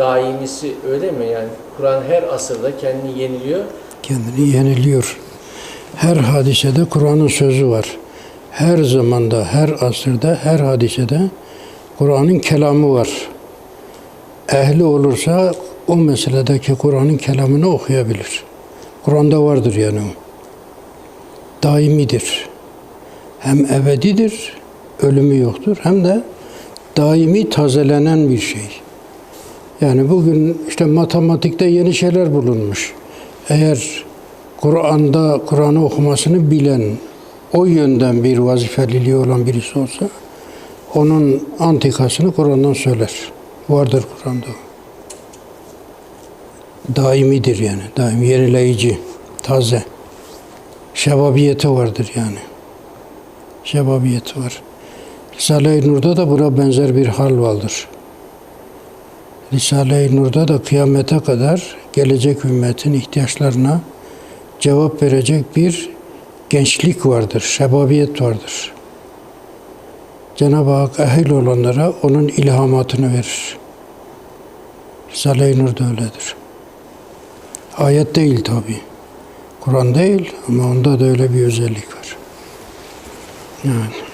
daimisi öyle mi? Yani Kur'an her asırda kendini yeniliyor. kendini yeniliyor. Her hadisede Kur'an'ın sözü var. Her zamanda, her asırda, her hadisede Kur'an'ın kelamı var. Ehli olursa o meseledeki Kur'an'ın kelamını okuyabilir. Kur'an'da vardır yani o. Daimidir. Hem ebedidir, ölümü yoktur. Hem de daimi tazelenen bir şey. Yani bugün işte matematikte yeni şeyler bulunmuş. Eğer Kur'an'da Kur'an'ı okumasını bilen, o yönden bir vazifeliliği olan birisi olsa, onun antikasını Kur'an'dan söyler. Vardır Kur'an'da. Daimidir yani. Daim, yenileyici, taze. Şebabiyeti vardır yani. Şebabiyeti var. Risale-i Nur'da da buna benzer bir hal vardır. Risale-i Nur'da da kıyamete kadar gelecek ümmetin ihtiyaçlarına cevap verecek bir gençlik vardır, şebabiyet vardır. Cenab-ı Hak ehil olanlara onun ilhamatını verir. Risale-i Nur da öyledir. Ayet değil tabi. Kur'an değil ama onda da öyle bir özellik var. Yani.